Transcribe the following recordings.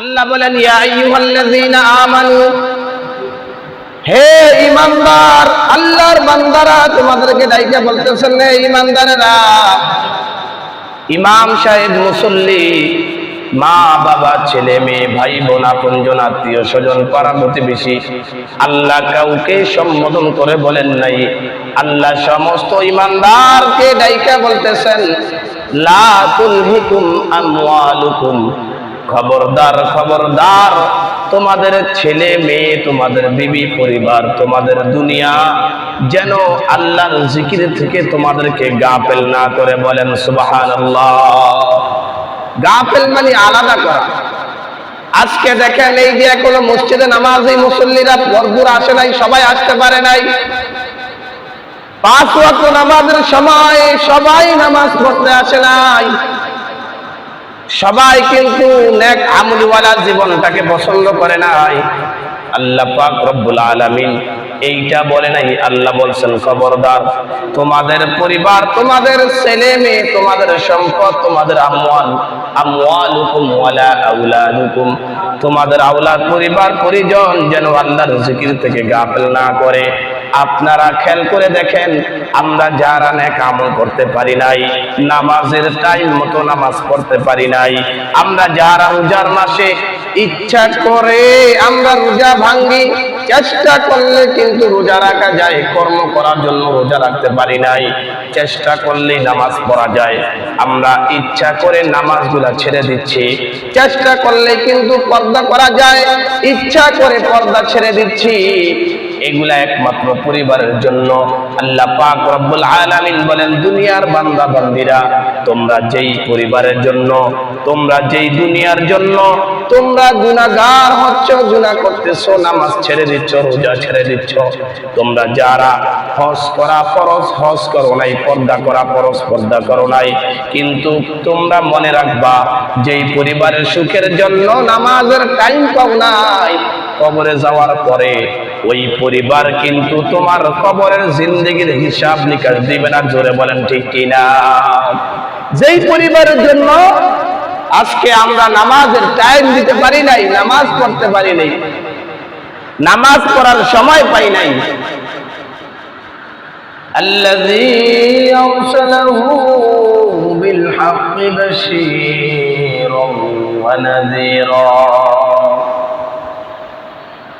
আল্লাহ বলেন আমানু, হে ইমানদার আল্লাহর বান্দারা তোমাদেরকে ডাইকে বলতেছেন, হে ইমানদারেরা ইমাম সাহেব মুসল্লি, মা বাবা, ছেলে মেয়ে, ভাই বোন, আপনজন, আত্মীয় স্বজন পাড়া প্রতিবেশী আল্লাহ কাউকে সম্বোধন করে বলেন নাই। আল্লাহ সমস্ত ইমানদারকে ডাইকা বলতেছেন, লা তুলহিকুম আমওয়ালুকুম খবরদার খবরদার। তোমাদের ছেলে মেয়ে, তোমাদের বিবি পরিবার, তোমাদের দুনিয়া যেন আল্লাহর জিকির থেকে তোমাদেরকে গাফেল না করে বলেন সুবহানাল্লাহ। গাফেল মানে আলাদা করা। আজকে দেখেন এই যে কোনো মসজিদে নামাজি মুসল্লিরা ভরপুর আসে নাই, সবাই আসতে পারে নাই। পাঁচ ওয়াক্ত নামাজের সময় সবাই নামাজ পড়তে আসে নাই। সবাই কিন্তু নেক আমলিওয়ালা জীবনটাকে পছন্দ করে নাই। আল্লাহ পাক রব্বুল আলামিন এইটা বলে নাই, আল্লাহ বলছেন, খবরদার, তোমাদের পরিবার, তোমাদের ছেলে মেয়ে তোমাদের সম্পদ, তোমাদের আমওয়াল, আমওয়ালুকুম ওয়ালা তোমাদের আওলাদ পরিবার, পরিজন যেন আল্লাহর জিকির থেকে গাফেল না করে। আপনারা খেয়াল করে দেখেন, আমরা যারা নেক আমল করতে পারি নাই, নামাজের টাইম মতো নামাজ পড়তে পারি নাই, আমরা যারা রোজার মাসে ইচ্ছা করে, আমরা রোজা ভাঙ্গি। চেষ্টা করলে কিন্তু রোজা রাখা যায়, কর্ম করার জন্য রোজা রাখতে পারি নাই। চেষ্টা করলেই নামাজ পড়া যায়। আমরা ইচ্ছা করে নামাজগুলা ছেড়ে দিচ্ছি। চেষ্টা করলে কিন্তু পর্দা করা যায়। ইচ্ছা করে পর্দা ছেড়ে দিচ্ছি। এগুলা একমাত্র পরিবারের জন্য। আল্লাহ পাক রব্বুল আলামিন বলেন, দুনিয়ার বান্দা বান্দিরা তোমরা যেই পরিবারের জন্য, তোমরা যেই দুনিয়ার জন্য, তোমরা গুনাহগার হচ্ছ, গুনাহ করতেছো, নামাজ ছেড়ে দিচ্ছ, রোজা ছেড়ে দিচ্ছ। তোমরা যারা হজ করা ফরজ, হজ করো নাই, পর্দা করা ফরজ, পর্দা করো নাই। কিন্তু তোমরা মনে রাখবা, যেই পরিবারের সুখের জন্য নামাজের টাইম পাও নাই, কবরে যাওয়ার পরে ওই পরিবার কিন্তু তোমার কবরের জিন্দগির হিসাব নিকাশ দিবে না জোরে বলেন ঠিক কিনা যেই পরিবারের জন্য আজকে আমরা নামাজের টাইম দিতে পারি নাই নামাজ পড়তে পারি নাই নামাজ পড়ার সময় পাই নাই الذي أرسله بالحق بشيرا ونذيرا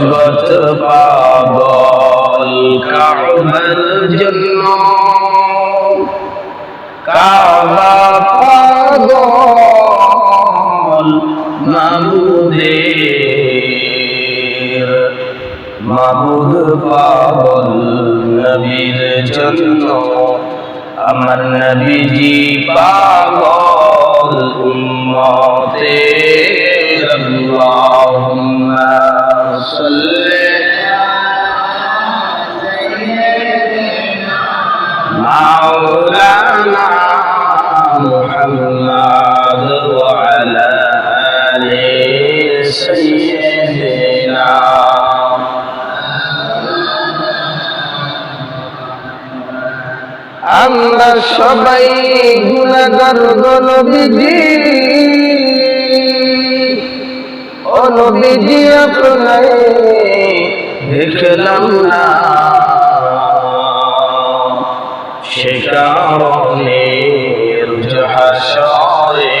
জগত পাগল কাবার জন্য। কাবা পাগল মাবুদের মাবুদ পাগল নবীর জন্য। আমার নবীজি পাগল উম্মতে আল্লাহুম্মা। সাল্লি مولانا محمد وعلى آل سيدنا আমরা সবাই গুণাগার নবীজি ও নবীজি আপনাই দেখলাম না। সে কারণে হাসরে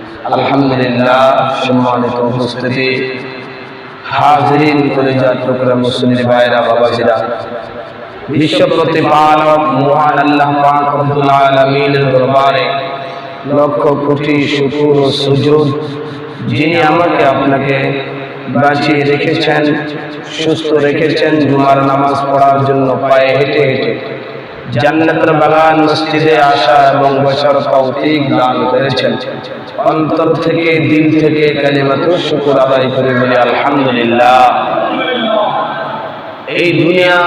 আলহামদুলিল্লাহ সম্মানিত উপস্থিতি। হাজরিন করে যাত্রকরা মুসলিম ভাইরা, বাবাজিরা বিশ্ব প্রতিপালক মহান আল্লাহ পাক রব্বুল আলামিনের দরবারে লক্ষ কোটি শুকর ও সুজুদ যিনি আমাকে আপনাকে বাঁচিয়ে রেখেছেন, সুস্থ রেখেছেন, জুমার নামাজ পড়ার জন্য পায়ে হেঁটে হেঁটে। জান্নাতের বাগান, মসজিদে আসা এবং বসার তৌফিক দান করেছেন। অন্তর থেকে, দিল থেকে কালিমাত শুকর আদায় করে বলি, আলহামদুলিল্লাহ। এই দুনিয়া,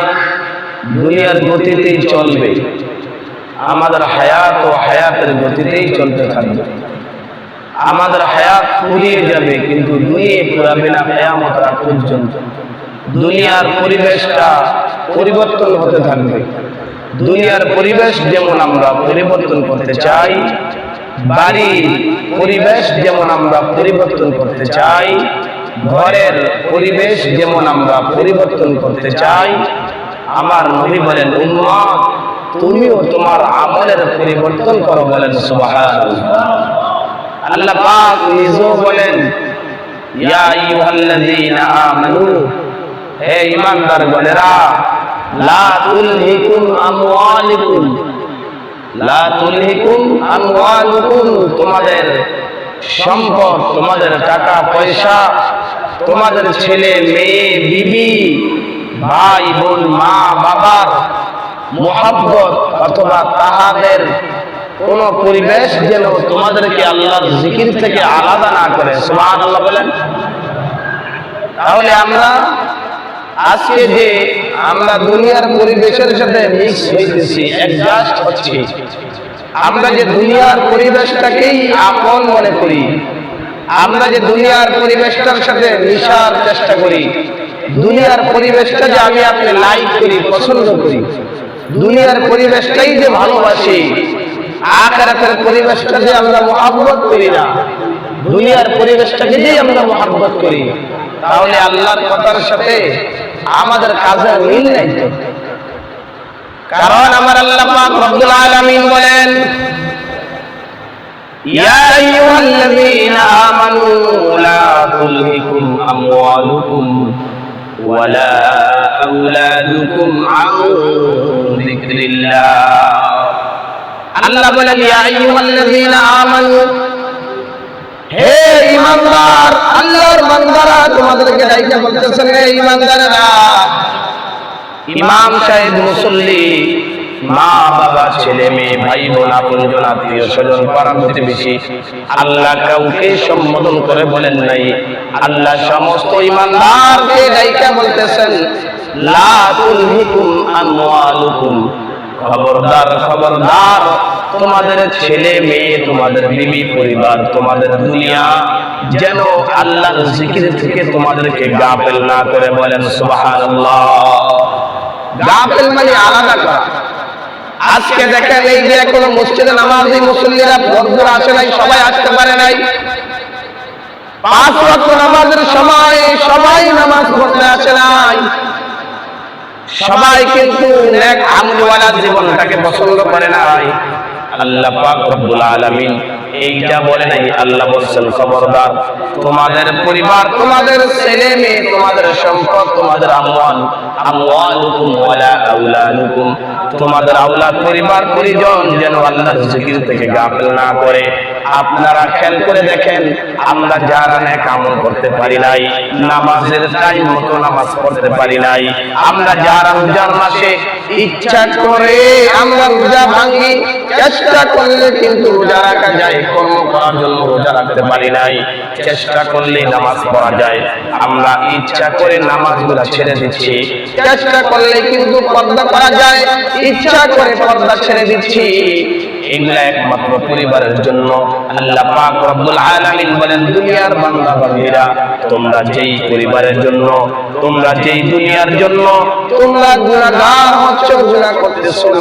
দুনিয়ার গতিতেই চলবে। আমাদের হায়াত ও হায়াতের গতিতেই চলতে থাকবে। আমাদের হায়াত ফুরিয়ে যাবে, কিন্তু দুনিয়ে পুরাবে না কেয়ামত রাত পর্যন্ত। দুনিয়ার পরিবেশটা পরিবর্তন হতে থাকবে। দুনিয়ার পরিবেশ যেমন আমরা পরিবর্তন করতে চাই, বাড়ির পরিবেশ যেমন আমরা পরিবর্তন করতে চাই, ঘরের পরিবেশ যেমন আমরা পরিবর্তন করতে চাই, আমার নবী বলেন, উম্মত, তুমিও তোমার আমলের পরিবর্তন করো বলেন আল্লাহ পাক নিজেও বলেন, ইয়া আইয়ুহাল্লাযীনা আমানু, হে ঈমানদার গণেরা লা লা তুলহিকুম তোমাদের সম্পদ, তোমাদের টাকা, পয়সা, তোমাদের ছেলে, মেয়ে, বিবি, ভাই, বোন, মা, বাবার মোহাব্বত অথবা তাহাদের কোন পরিবেশ যেন তোমাদেরকে আল্লাহর জিকির থেকে আলাদা না করে। সুবহানাল্লাহ বলেন। তাহলে আমরা আজকে যে আমরা দুনিয়ার পরিবেশের সাথে মিক্স হইতেছি অ্যাডজাস্ট হচ্ছি। আমরা যে দুনিয়ার পরিবেশটাকেই আপন মনে করি, আমরা যে দুনিয়ার পরিবেশটার সাথে মিশার চেষ্টা করি, দুনিয়ার পরিবেশটা যে আমি আপনি লাইক করি, পছন্দ করি, দুনিয়ার পরিবেশটাই যে ভালোবাসি, আখেরাতের পরিবেশটা যে আমরা মহাব্বত করি না, দুনিয়ার পরিবেশটাকে যে আমরা মহাব্বত করি তাহলে আল্লাহর কথার সাথে আমাদের কাজের মিল নাই তো। কারণ আমার আল্লাহ পাক রব্বুল আলামিন বলেন, ইয়া আইয়ুহাল্লাযীনা আমানু লা তুলহিকুম আমওয়ালুকুম আন যিকরিল্লাহ। আল্লাহ বলেন, ইয়া আইয়ুহাল্লাযীনা আমানু ছেলে মেয়ে, ভাই বোন আত্মীয় স্বজন আল্লাহ কাউকে সম্বোধন করে বলেন নাই। আল্লাহ সমস্ত ইমানদারকে ডাইকা বলতেছেন খবরদার খবরদার। তোমাদের ছেলে মেয়ে, তোমাদের বিবি পরিবার, তোমাদের দুনিয়া। যেন আল্লাহর জিকির থেকে তোমাদেরকে গাফেল না করে বলেন সুবহানাল্লাহ। গাফেল মানে আলাদা করা। আজকে দেখেন এই যে কোনো মসজিদে নামাজি মুসল্লিরা ভরপুর আসে নাই, সবাই আসতে পারে নাই। পাঁচ ওয়াক্ত নামাজের সময় সবাই নামাজ পড়তে আসে নাই। সবাই কিন্তু নেক আমলওয়ালা জীবনটাকে পছন্দ করে না। আল্লাহ পাক রব্বুল আলামিন এইটা বলে নাই, আল্লাহ বলছেন, খবরদার, তোমাদের পরিবার, তোমাদের ছেলে মেয়ে তোমাদের সম্পদ, তোমাদের আমওয়াল, আমওয়ালুকুম ওয়ালা আওলাদুকুম তোমাদের আওলাদ পরিবার, পরিজন যেন আল্লাহর জিকির থেকে গাফিল না করে। আপনারা খেয়াল করে দেখেন, আমরা যারা নেক আমল করতে পারি নাই, নামাজের টাইম মতো নামাজ পড়তে পারি নাই, আমরা যারা রোজার মাসে ইচ্ছা করে আমরা রোজা ভাঙি, চেষ্টা করলে কিন্তু রোজা রাখা যায়। কর্ম করার জন্য রোজা রাখতে পারি নাই। চেষ্টা করলে নামাজ পড়া যায়। আমরা ইচ্ছা করে নামাজগুলো ছেড়ে দিচ্ছি। চেষ্টা করলে কিন্তু পর্দা করা যায়। ইচ্ছা করে পর্দা ছেড়ে দিচ্ছি। এগুলা একমাত্র পরিবারের জন্য। আল্লাহ পাক রব্বুল বলেন, দুনিয়ার বান্দা বান্দীরা তোমরা যেই পরিবারের জন্য, তোমরা যেই দুনিয়ার জন্য, তোমরা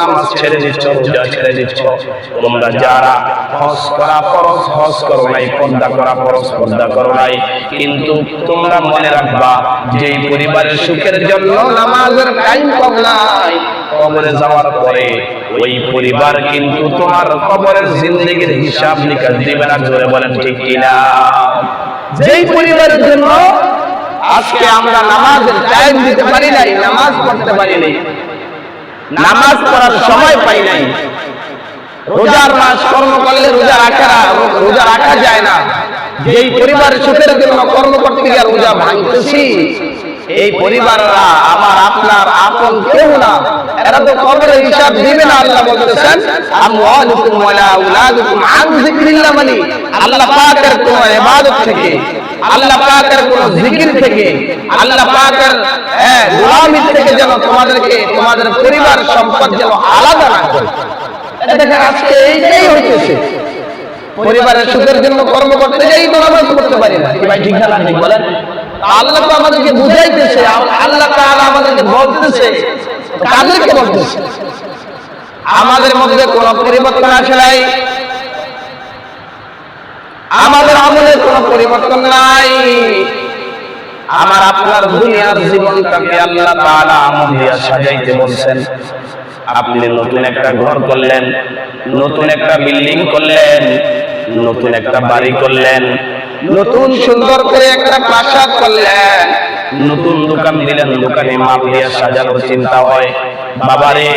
নামাজ ছেড়ে দিচ্ছ ছেড়ে দিচ্ছ। তোমরা যারা করা হজ করো নাই করা করো নাই। কিন্তু তোমরা মনে যেই পরিবারের সুখের জন্য নামাজের কবরে যাওয়ার পরে ওই পরিবার কিন্তু তোমার কবরের জিন্দগির হিসাব নিকাশ দিবে না, জোরে বলেন ঠিক কিনা? যেই পরিবারের জন্য আজকে আমরা নামাজের টাইম দিতে পারি নাই, নামাজ পড়তে পারি নাই, নামাজ পড়ার সময় পাই নাই, রোজার মাস কর্ম করলে রোজা রাখা রোজা রাখা যায় না। যেই পরিবারের সুখের জন্য কর্ম করতে গিয়ে রোজা ভাঙতেছি এই পরিবাররা, আমার আপনার আপন কেউ না। এরা তো কবরের হিসাব দিবে না, আল্লাহ বলতেছেন, আমওয়ালুকুম ওয়ালা আওলাদুকুম আন যিকরিল্লাহ মানে আল্লাহ পাকের কোন ইবাদত থেকে, আল্লাহ পাকের কোন জিকির থেকে, আল্লাহ পাকের হ্যাঁ গোলামি থেকে যেন তোমাদেরকে, তোমাদের পরিবার সম্পদ যেন আলাদা না করে। দেখেন, আজকে এইটাই হইতেছে। পরিবারের সুখের জন্য কর্ম করতে যাই তো নামাজ পড়তে পারি না। কি ভাই, ঠিক না বলেন? আল্লাহ তো আমাদেরকে বুঝাইতেছে, আল্লাহ আমাদেরকে বলতেছে কাদেরকে বলতেছে আমাদের মধ্যে কোন পরিবর্তন আসে নাই। আমাদের আমলের কোনো পরিবর্তন নাই। আমার আপনার দুনিয়ার জীবনটাকে আল্লাহ তাআলা আমল দিয়া সাজাইতে বলছেন। আপনি নতুন একটা ঘর করলেন, নতুন একটা বিল্ডিং করলেন, নতুন একটা বাড়ি করলেন নতুন সুন্দর করে একটা প্রাসাদ করলেন। নতুন দোকান দিলেন, দোকানে মাপ দিয়ে সাজানোর চিন্তা হয়। বাবারে,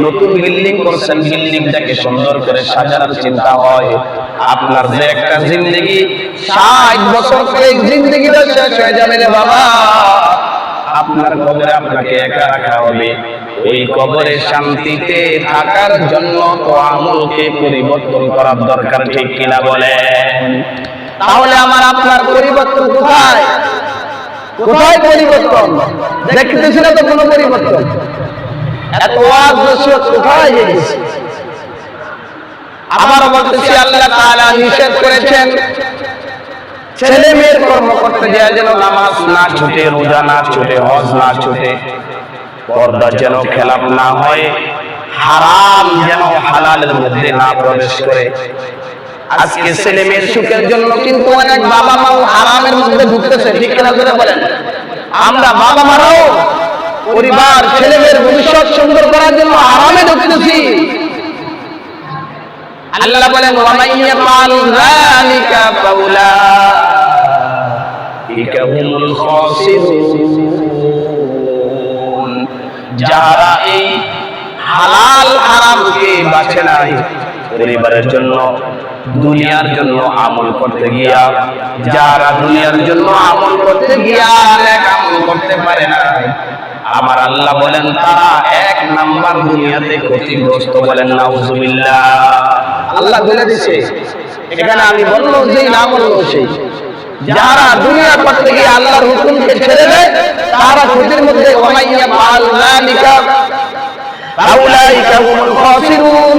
নতুন বিল্ডিং করছেন, বিল্ডিংটাকে সুন্দর করে সাজানোর চিন্তা হয়। আপনার যে একটা জিন্দগি, ষাট বছর পরে জিন্দগিটা শেষ হয়ে যাবে রে বাবা। আপনার কবরে আপনাকে একা রাখা হবে। ওই কবরে শান্তিতে থাকার জন্য তো আমলকে পরিবর্তন করার দরকার, ঠিক কিনা বলেন? তাহলে আমার আপনার পরিবর্তন কোথায়? কোথায় পরিবর্তন? দেখতেছি না তো কোনো পরিবর্তন। এত কোথায় গেছে আবার বলতেছি, আল্লাহ তাআলা নিষেধ করেছেন, ছেলে মেয়ের কর্ম করতে যায় যেন নামাজ না ছুটে, রোজা না ছুটে, হজ না ছুটে, পর্দা যেন খেলাপ না হয়, হারাম যেন হালালের মধ্যে না প্রবেশ করে। আজকে ছেলে মেয়ের সুখের জন্য কিন্তু অনেক বাবা মাও হারামের মধ্যে ঢুকতেছে ঠিক কিনা করে বলেন? আমরা বাবা মারাও পরিবার, ছেলে মেয়ের ভবিষ্যৎ সুন্দর করার জন্য আরামে ঢুকতেছি আল্লাহ বলেন ওয়ামাইয়া পাল খাসিরুন. যারা এই হালাল হারামকে বাছে নাই, পরিবারের জন্য দুনিয়ার জন্য আমল করতে গিয়া, যারা দুনিয়ার জন্য আমল করতে গিয়া নেক আমল করতে পারে না। আমার আল্লাহ বলেন, তারা এক নাম্বার দুনিয়াতে ক্ষতিগ্রস্ত বলেন, নাউজুবিল্লাহ। আল্লাহ বলে দিছে, এখানে আমি বলল যেই না বলল সেই যারা দুনিয়া করতে গিয়ে আল্লাহর হুকুমকে ছেড়ে দেয়, তারা ক্ষতির মধ্যে ওমাইয়া মাল যালিকা আউলাইকা হুমুল খাসিরুন।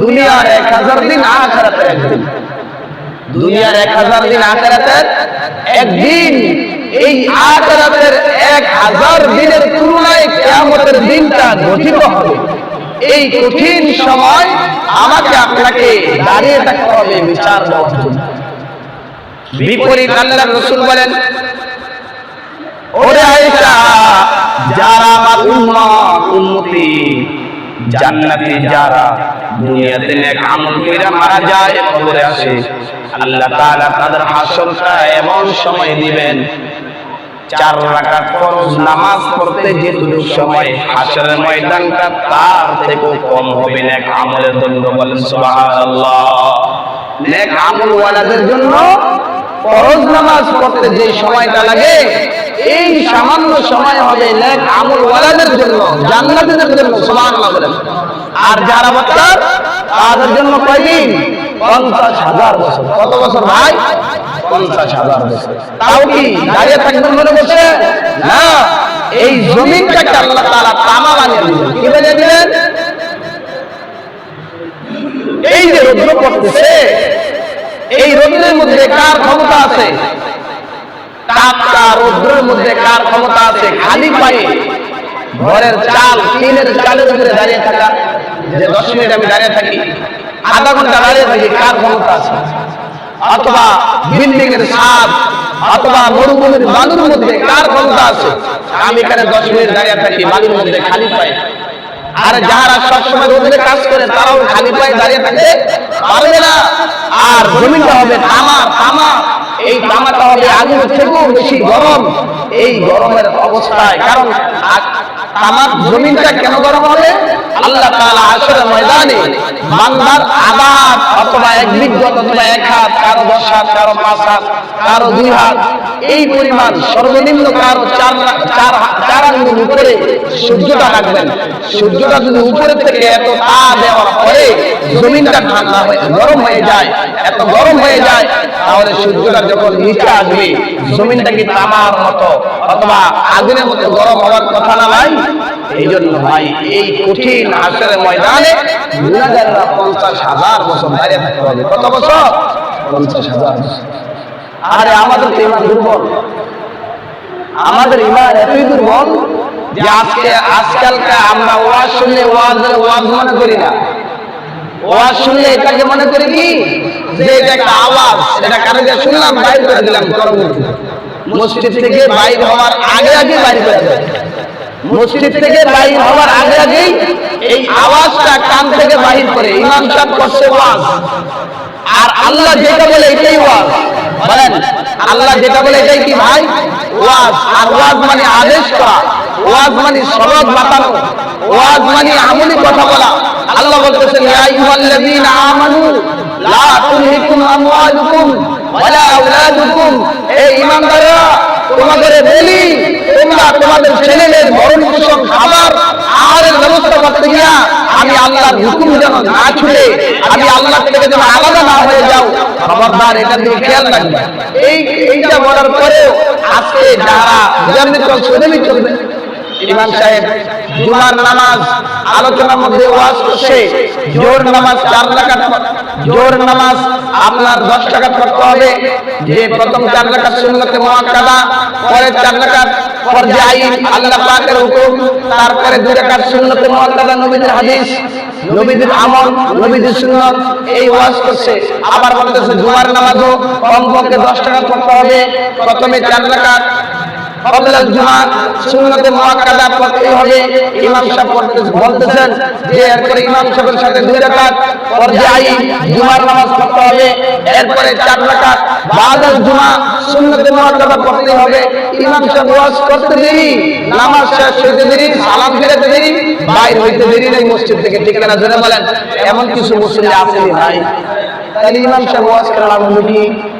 দুনিয়ার এক হাজার দিন আখেরাতের একদিন। দুনিয়ার এক হাজার দিন আখেরাতের একদিন। এই আখেরাতের এক হাজার দিনের তুলনায় কেয়ামতের দিনটা গঠিত হবে। এই কঠিন সময় আমাকে আপনাকে দাঁড়িয়ে থাকতে হবে, বিচার বিপরীত আল্লাহ রসুল বলেন, ওরে আয়েশা, যারা আমার উম্মত, উম্মতি জান্নাতি যারা দুনিয়াতে নেক আমল কইরা মারা যায়, কবরে আসে। আল্লাহ তাআলা তাদের হাসরটা এমন সময় দিবেন, চার রাকাত ফরজ নামাজ পড়তে যেটুকু সময় হাসরের ময়দানটা তার থেকেও কম হবে নেক আমলের জন্য বলেন সুবহানাল্লাহ। নেক আমল ওয়ালাদের জন্য ফরজ নামাজ পড়তে যে সময়টা লাগে এই সামান্য সময় হবে নেক আমল ওয়ালাদের জন্য, জান্নাতীদের জন্য, সুবহানাল্লাহ বলেন। আর যারা বক্তার তাদের জন্য কয়দিন? পঞ্চাশ হাজার বছর। কত বছর ভাই? পঞ্চাশ হাজার বছর। তাও কি দাঁড়িয়ে থাকবেন মনে বসে? না। এই জমিনটাকে আল্লাহ তাআলা তামা বানিয়ে দিলেন। কি বানিয়ে দিলেন? এই যে রৌদ্র পড়তেছে, এই রৌদ্রের মধ্যে কার ক্ষমতা আছে? রৌদ্রের মধ্যে কার ক্ষমতা আছে? খালি পায়ে। ঘরের চাল, টিনের চালের উপরে দাঁড়িয়ে থাকা। যে দশ মিনিট আমি দাঁড়িয়ে থাকি, আধা ঘণ্টা দাঁড়িয়ে থাকি, কার ক্ষমতা আছে? অথবা বিল্ডিং এর ছাদ, অথবা মরুভূমির বালুর মধ্যে কার ক্ষমতা আছে? আমি এখানে দশ মিনিট দাঁড়িয়ে থাকি, বালুর মধ্যে খালি পায়ে। আর যারা সবসময় রোদে কাজ করে, তারাও খালি পায়ে দাঁড়িয়ে থাকতে পারবে না। আর জমিনটা হবে তামা তামা। এই তামাটা হবে আগুনের থেকেও বেশি গরম। এই গরমের অবস্থায়, কারণ তামার জমিনটা কেন গরম হবে? আল্লাহ তাআলা আসরের ময়দানে বান্দার আদাত অথবা এক বিজ্ঞত অথবা এক হাত, কারও দশ হাত, কারও পাঁচ হাত, কারও দুই হাত, এই পরিমাণ সর্বনিম্ন কারও চার চার হাত- চার আঙ্গুল উপরে সূর্যটা রাখবেন সূর্যটা যদি উপরে থেকে এত তা দেওয়ার পরে জমিনটা ঠান্ডা হয়ে, গরম হয়ে যায় এত গরম হয়ে যায়, তাহলে সূর্যটা যখন নিচে আসবে জমিনটা কি তামার মতো, অথবা আগুনের মতো গরম হওয়ার কথা না ভাই? এই জন্য ভাই, এই কঠিন আসরের ময়দানে গুণাগাররা পঞ্চাশ হাজার বছর দাঁড়িয়ে থাকতে হবে। কত বছর? পঞ্চাশ হাজার আরে আমাদের তো ইমান দুর্বল। আমাদের ইমান এতই দুর্বল যে আজকে, আজকালকে আমরা ওয়াজ শুনলে ওয়াজ ওয়াজ মনে করি না। ওয়াজ শুনলে এটাকে মনে করি কি? যে এটা একটা আওয়াজ, এটা কারও দিয়ে শুনলাম, বাইর করে দিলাম করমুখী মসজিদ থেকে বাইর হওয়ার আগে আগে বাইর করে দেয় মসজিদ থেকে বাইর হওয়ার আগে আগেই এই আওয়াজটা কান থেকে বাহির করে, ইমাম সাহেব করছে ওয়াজ। আর আল্লাহ যেটা বলে এটাই ওয়াজ। বলেন, আল্লাহ যেটা বলে এটাই কি ভাই? ওয়াজ। আর ওয়াজ মানে আদেশ করা। ওয়াজ মানে সরব বাতানো ওয়াজ মানে আমলি কথা বলা। আল্লাহ বলতেছেন, ইয়া আইয়ুহাল্লাযীনা আমানু, লা তুলহিকুম আমওয়ালুকুম ওয়ালা আওলাদুকুম এই ঈমানদাররা তোমাদের বলি, তোমরা তোমাদের ছেলেদের ভরণ পোষণ খাবার, আহারের ব্যবস্থা করতে গিয়া আমি আল্লাহর হুকুম যেন না ছুটে আমি আল্লাহ থেকে যেন আলাদা না হয়ে যাও। খবরদার, এটা দিয়ে খেয়াল রাখবে। এই, এইটা বলার পরেও আজকে যারা, যেমনি চলছে চলবে। ইমাম সাহেব জুমার নামাজ আলোচনার মধ্যে ওয়াজ করছে। জোর নামাজ চার রাকাত। জোর নামাজ আপনার দশ টাকা পড়তে হবে। যে প্রথম চার রাকাত সুন্নতে মুআক্কাদা পরে চার রাকাত ফরজে আইন, আল্লাহ পাকের হুকুম, তারপরে দুই রাকাত সুন্নতে মুআক্কাদা, নবীদের হাদিস, নবীদের আমল, নবীদের সুন্নত, এই ওয়াজ করছে। আবার বলতেছে জুমার নামাজও কমপক্ষে দশ টাকা পড়তে হবে। প্রথমে চার রাকাত কবলাল জুমা, সুন্নতে মুআক্কাদা পড়তেই হবে। ইমাম সাহেব পড়তে- এরপরে ইমাম সাহেবের সাথে দুই রাকাত আইন জুমার নামাজ পড়তে হবে। এরপরে চার রাকাত, বাদাল জুমা, সুন্নতে মুআক্কাদা পড়তে হবে। ইমাম সাহেব করতে দেরি, নামাজ শেষ হইতে দেরি, সালাম ফিরাতে দেরি, বাইর হইতে দেরি নেই মসজিদ থেকে। ঠিক না জোরে বলেন? এমন কিছু মুসলিম আসেনি ভাই তাহলে ইমাম সাহেব ওয়াজ করার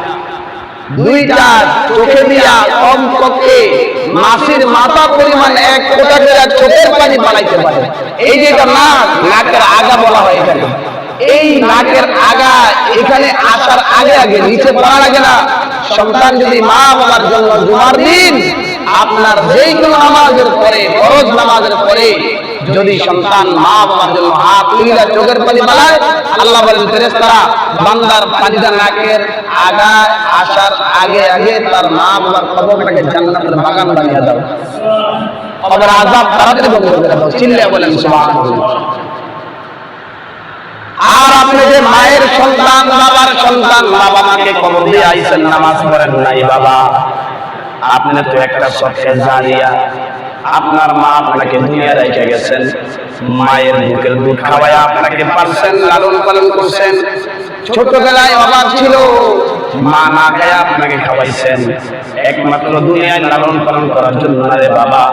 দুইটা চোখে দিয়া কম মাসির মাথা পরিমাণ এক কোটা করে চোখের পানি বানাইতে পারে। এই যে এটা নাক, নাকের আগা বলা হয় এখানে। এই নাকের আগা এখানে আসার আগে আগে নিচে পড়া লাগে না। সন্তান যদি মা বাবার জন্য জুমার দিন আপনার যেই কোনো নামাজের পরে, ফরজ নামাজের পরে, যদি সন্তান মা বাবার জন্য হাত তুলিলা চোখের পানি বানায়, আল্লাহ বলেন, ফেরেশতারা, বান্দার পানিটা নাকের আগা আসার আগে আগে তার মা বাবার কবরটাকে জান্নাতের বাগান বানিয়ে দাও। কবর আযাব তাড়াতাড়ি বন্ধ করে দাও চিল্লে বলেন, সুবহানাল্লাহ। আর আপনি যে মায়ের সন্তান, বাবার সন্তান, বাবা মাকে কবর দিয়ে আইছেন নামাজ পড়েন নাই, বাবা। আপনি তো একটা সবকে জানিয়া আপনার মা আপনাকে দুনিয়া রেখে গেছেন। মায়ের বুকের দুধ খাওয়ায় আপনাকে পারছেন লালন পালন করছেন। ছোটবেলায় অভাব ছিল মা না খায় আপনাকে খাওয়াইছেন। একমাত্র দুনিয়ায় লালন পালন করার জন্য না রে বাবা।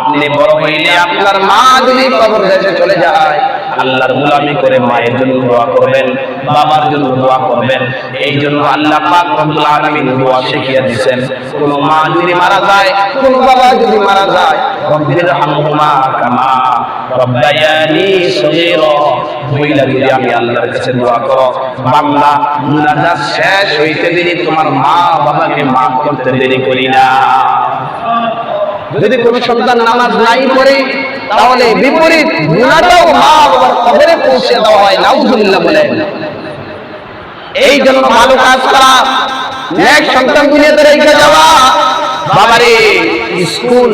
আপনি বড় হইলে আপনার মা যদি কবর দেশে চলে যায়, আল্লাহর গোলামি করে মায়ের জন্য দোয়া করবেন, বাবার জন্য দোয়া করবেন। এই জন্য আল্লাহ পাক রব্বুল আলামিন দোয়া শিখিয়ে দিয়েছেন, কোন মা যদি মারা যায়, কোন বাবা যদি মারা যায় রব্বির হামহুমা কামা রব্বায়ানি যদি আমি আল্লাহর কাছে দোয়া করো বাংলা মুনাজাত শেষ হইতে দেরি, তোমার মা বাবাকে মাফ করতে দেরি করি না। যদি কোন সন্তান নামাজ নাই পড়ে, তাহলে বিপরীত গুণাটাও মা বাবার কবরে পৌঁছে দেওয়া হয়, নাউজুবিল্লাহ বলে এই জন্য ভালো কাজ করা নেক সন্তান দুনিয়াতে রেখে যাওয়া, বাবারে স্কুল,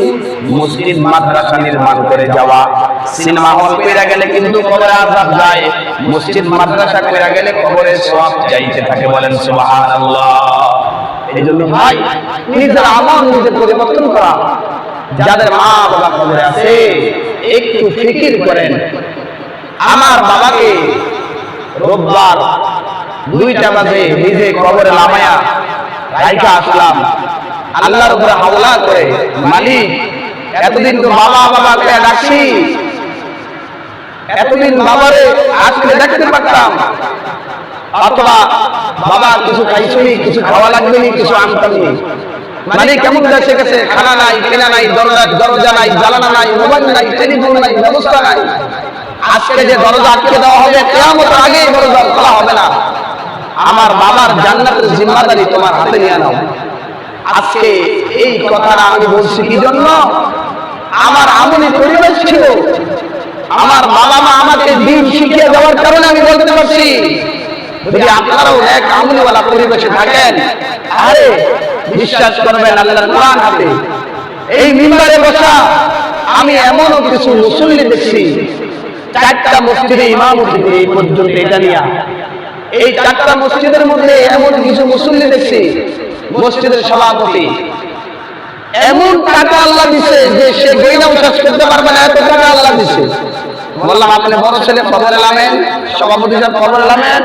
মসজিদ, মাদ্রাসা নির্মাণ করে যাওয়া। সিনেমা হল কইরা গেলে কিন্তু কবরে আযাব যায়। মসজিদ, মাদ্রাসা কইরা গেলে কবরে সওয়াব যাইতে থাকে বলেন সুবহানাল্লাহ। এই জন্য ভাই, নিজের আমল নিজের পরিবর্তন করা। যাদের মা বাবা কবরে আছে, একটু ফিকির করেন। আমার বাবাকে রোববার দুইটা বাজে নিজে কবরে লামায়া রাইখা আসলাম। আল্লাহর উপরে হাওলা করে মালিক, এতদিন তো বাবা বাবা করে ডাকছি। এতদিন বাবারে আজকে দেখতে পারতাম। অথবা বাবা কিছু খাইছুনি, কিছু খাওয়া লাগবে নি, কিছু আনতাম নি। মানে কেমন দেশে গেছে? খানা নাই, কেনা নাই, দরজা দরজা নাই জ্বালানা নাই, মোবাইল নাই, টেলিফোন নাই, ব্যবস্থা নাই। আজকে যে দরজা আটকে দেওয়া হবে কেয়ামত আগে দরজা খোলা হবে না। আমার বাবার জান্নাতের জিম্মাদারি তোমার হাতে নিয়ে নাও। আজকে এই কথাটা আমি বলছি কি জন্য আমার আমলি পরিবেশ ছিল। আমার বাবা মা আমাকে দিন শিখিয়ে দেওয়ার কারণে আমি বলতে পারছি। যদি আপনারাও এক আমলিওয়ালা পরিবেশে থাকেন, আরে বিশ্বাস করবেন আল্লাহর কোরআন হাতে এই মিম্বারে বসা আমি এমনও কিছু মুসল্লি দেখছি। চারটা মসজিদে ইমামতি করে এই পর্যন্ত এটা নিয়ে। এই চারটা মসজিদের মধ্যে এমন কিছু মুসল্লি দেখছি, মসজিদের সভাপতি। এমন টাকা আল্লাহ দিছে যে সে গইনাও শেষ করতে পারবে না, এত টাকা আল্লাহ দিছে। বললাম, আপনি বড় ছেলে খবর এলামেন সভাপতি সাহেব খবর এলামেন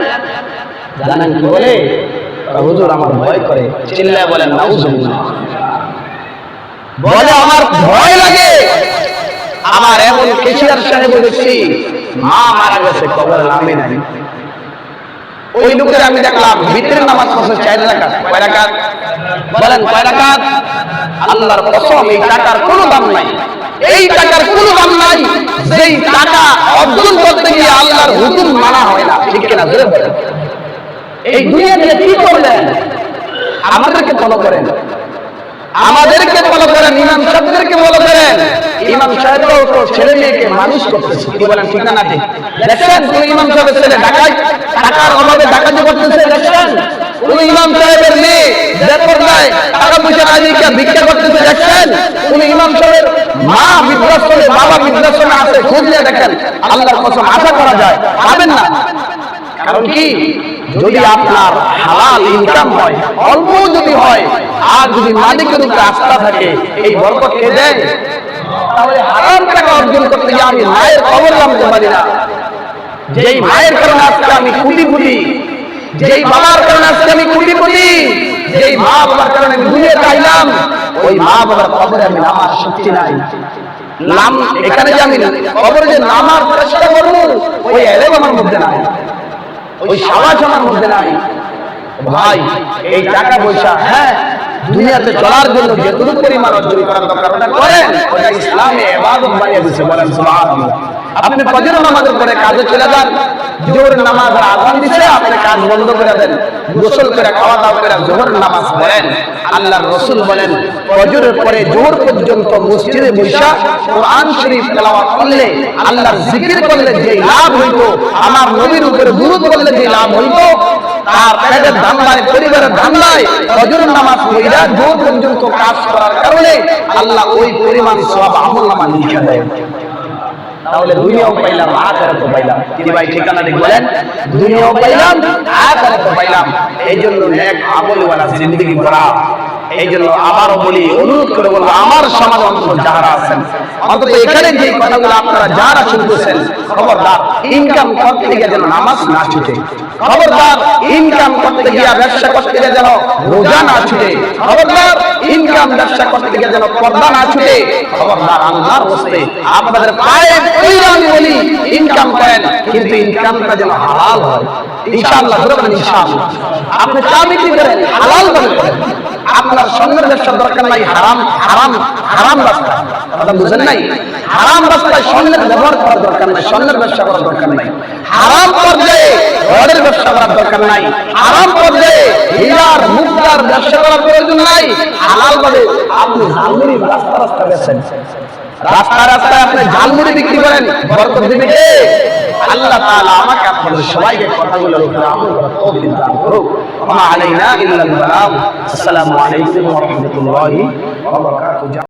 জানেন কি বলে? হুজুর, আমার ভয় করে। চিল্লায় বলেন নাউজুবিল্লাহ। বলে, আমার ভয় লাগে। আমার এমন কেশিয়ার সাহেব দেখছি, মা মারা গেছে খবর নামে নাই। ওই লোকের আমি দেখলাম ভিতরে নামাজ পড়ছে, চার রাকাত। কয় রাকাত? বলেন, কয় রাকাত? আল্লাহর কসম, এই টাকার কোনো দাম নাই। এই টাকার কোনো দাম নাই, যেই টাকা অর্জন করতে গিয়ে আল্লাহর হুকুম মানা হয় না। ঠিক কিনা? ধরে এই দুনিয়া দিয়ে কি করলেন? আমাদেরকে ফলো করেন। আমাদেরকে ফলো করেন, ইমাম সাহেবদেরকে ফলো করেন। ইমাম সাহেবরাও তো ছেলে মেয়েকে মানুষ করতেছে, কি বলেন, ঠিক না ঠিক দেখছেন কোন ইমাম সাহেবের ছেলে ঢাকায় টাকার অভাবে ডাকাতি করতেছে দেখছেন কোন ইমাম সাহেবের মেয়ে বেপরদায় টাকা পয়সা না দিয়ে ভিক্ষা করতেছে দেখছেন কোন ইমাম সাহেবের মা বৃদ্ধাশ্রমে, বাবা বৃদ্ধাশ্রমে আছে খোঁজ নিয়ে দেখেন, আল্লাহর কসম আশা করা যায়, পাবেন না। কারণ কি? যদি আপনার হালাল ইনকাম হয়, অল্প যদি হয়, আর যদি মালিকের উপরে আস্থা থাকে, এই বরকত কে দেয়? তাহলে হারাম টাকা অর্জন করতে গিয়ে আমি মায়ের খবর জানতে পারি না। যেই মায়ের কারণে আজকে আমি কুটি কুটি যেই বাবার কারণে আজকে আমি কুটি কুটি যেই মা বাবার কারণে আমি ঘুরে চাইলাম, ওই মা বাবার খবরে আমি নামার শক্তি নাই। নাম, এখানে যে আমি খবরে যে নামার চেষ্টা করব, ওই এলেম আমার মধ্যে নাই। ওই সাবাস আমার মধ্যে নাই। ভাই, এই টাকা পয়সা হ্যাঁ দুনিয়াতে চলার জন্য যেটুকু পরিমাণ অর্জন করার দরকার, ওটা করেন। ওটা ইসলামে এবাদত বানিয়ে দিচ্ছে বলেন সুবহানাল্লাহ। আপনি ফজর নামাজের পরে কাজে চলে যান, জোহরের নামাজ আর আযান দিছে, আপনি কাজ বন্ধ করে দেন, গোসল করে খাওয়া দাওয়া করে জোহরের নামাজ পড়েন। আল্লাহর রাসূল বলেন, ফজরের পরে জোহর পর্যন্ত মসজিদে বসা কোরআন শরীফ তেলাওয়াত করলে, আল্লাহর জিকির করলে যে লাভ হইতো আমার নবীর উপরে দুরূদ করলে যে লাভ হইতো তার পেটের ধান্দায়, পরিবারের ধান্দায় ফজরের নামাজ পড়িয়া জোহর পর্যন্ত কাজ করার কারণে আল্লাহ ওই পরিমাণ সব আমল নামা লিখে দেয়। তাহলে দুনিয়াও পাইলাম, আখেরাতও পাইলাম। তিনি ভাই ঠিকানা ঠিক বলেন, দুনিয়াও পাইলাম, আখেরাতও পাইলাম। এই জন্য নেক আমলওয়ালা জিন্দেগি করা। এই জন্য আবারও বলি, অনুরোধ করে বলব, আমার সমাজ যারা আছেন, অন্তত এখানে যে কথাগুলো আপনারা যারা শুনতেছেন, খবরদার ইনকাম করতে গিয়ে যেন নামাজ না ছুটে, খবরদার ইনকাম করতে গিয়ে ব্যবসা করতে গিয়ে যেন রোজা না ছুটে, খবরদার ইনকাম ব্যবসা করতে গিয়ে যেন পর্দা না ছুটে, খবরদার, আল্লাহর হস্তে আপনাদের পায়ে আমি বলি ইনকাম করেন, কিন্তু ইনকামটা যেন হালাল হয়। ইনশাআল্লাহ ইনশাআল্লাহ। আপনি চা করেন হালাল করেন। আপনার সঙ্গে ব্যবসার দরকার নাই, হারাম হারাম হারাম রাস্তা। কথা বুঝেন নাই? হারাম রাস্তায় স্বর্ণের ব্যবহার করার দরকার নাই স্বর্ণের ব্যবসা করার দরকার নাই। হারাম পর্যায়ে ঘরের ব্যবসা করার দরকার নাই। হারাম পর্যায়ে হীরার মুক্তার ব্যবসা করার প্রয়োজন নাই। হালাল ভাবে আপনি ঝালমুড়ি রাস্তা রাস্তা বেছেন রাস্তা রাস্তায় আপনি ঝালমুড়ি বিক্রি করেন, বরকত দিবে কে? আল্লাহ তাআলা আমাকে আপনাদের সবাইকে কথাগুলোর উপরে আমল করার তৌফিক দান করুক। ওয়া আলাইনা ইল্লাল বালাগ। আসসালামু আলাইকুম ওয়া রাহমাতুল্লাহি ওয়া বারাকাতুহু।